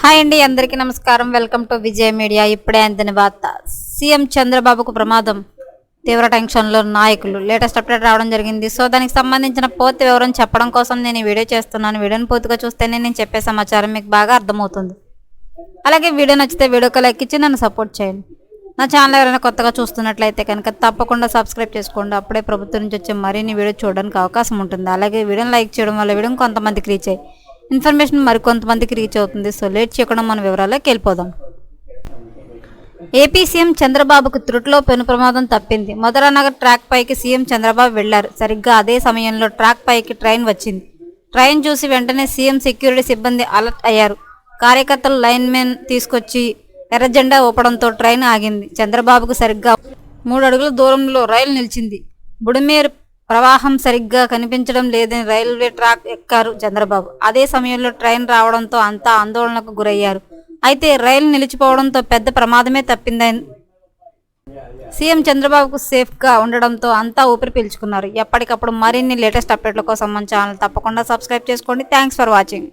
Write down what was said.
Hi అండి అందరికీ నమస్కారం. Welcome to Vijay media. ఇప్పుడే అందిన వార్త. సీఎం చంద్రబాబుకు ప్రమాదం. తీవ్ర టెన్షన్లో నాయకులు. లేటెస్ట్ అప్డేట్ రావడం జరిగింది. సో దానికి సంబంధించిన పూర్తి వివరం చెప్పడం కోసం నేను ఈ వీడియో చేస్తున్నాను. వీడియోని పూర్తిగా చూస్తేనే నేను చెప్పే సమాచారం మీకు బాగా అర్థమవుతుంది. అలాగే వీడియో నచ్చితే వీడియోకి లైక్ ఇచ్చి నన్ను సపోర్ట్ చేయండి. నా ఛానల్ ఎవరైనా కొత్తగా చూస్తున్నట్లయితే కనుక తప్పకుండా సబ్స్క్రైబ్ చేసుకోండి. అప్పుడే ప్రభుత్వం నుంచి వచ్చే మరిన్ని వీడియో చూడడానికి అవకాశం ఉంటుంది. అలాగే వీడియోని లైక్ చేయడం వల్ల వీడియో కొంతమందికి రీచ్ అయ్యి ఇన్ఫర్మేషన్ మరికొంతమందికి రీచ్ అవుతుంది. సో లేట్ చేయకుండా మన వివరాల్లోకి వెళ్ళిపోదాం. ఏపీ సీఎం చంద్రబాబుకు త్రుటిలో పెను ప్రమాదం తప్పింది. మధురానగర్ ట్రాక్ పైకి సీఎం చంద్రబాబు వెళ్ళారు. సరిగ్గా అదే సమయంలో ట్రాక్ పైకి ట్రైన్ వచ్చింది. ట్రైన్ చూసి వెంటనే సీఎం సెక్యూరిటీ సిబ్బంది అలర్ట్ అయ్యారు. కార్యకర్తలు లైన్ మెన్ తీసుకొచ్చి ఎర్రజెండా ఊపడంతో ట్రైన్ ఆగింది. చంద్రబాబుకు సరిగ్గా మూడు అడుగుల దూరంలో రైలు నిలిచింది. బుడిమేరు ప్రవాహం సరిగ్గా కనిపించడం లేదని రైల్వే ట్రాక్ ఎక్కారు చంద్రబాబు. అదే సమయంలో ట్రైన్ రావడంతో అంతా ఆందోళనకు గురయ్యారు. అయితే రైలు నిలిచిపోవడంతో పెద్ద ప్రమాదమే తప్పిందని సీఎం చంద్రబాబుకు సేఫ్గా ఉండడంతో అంతా ఊపిరి పీల్చుకున్నారు. ఎప్పటికప్పుడు మరిన్ని లేటెస్ట్ అప్డేట్ల కోసం మన ఛానల్ తప్పకుండా సబ్స్క్రైబ్ చేసుకోండి. Thanks for watching.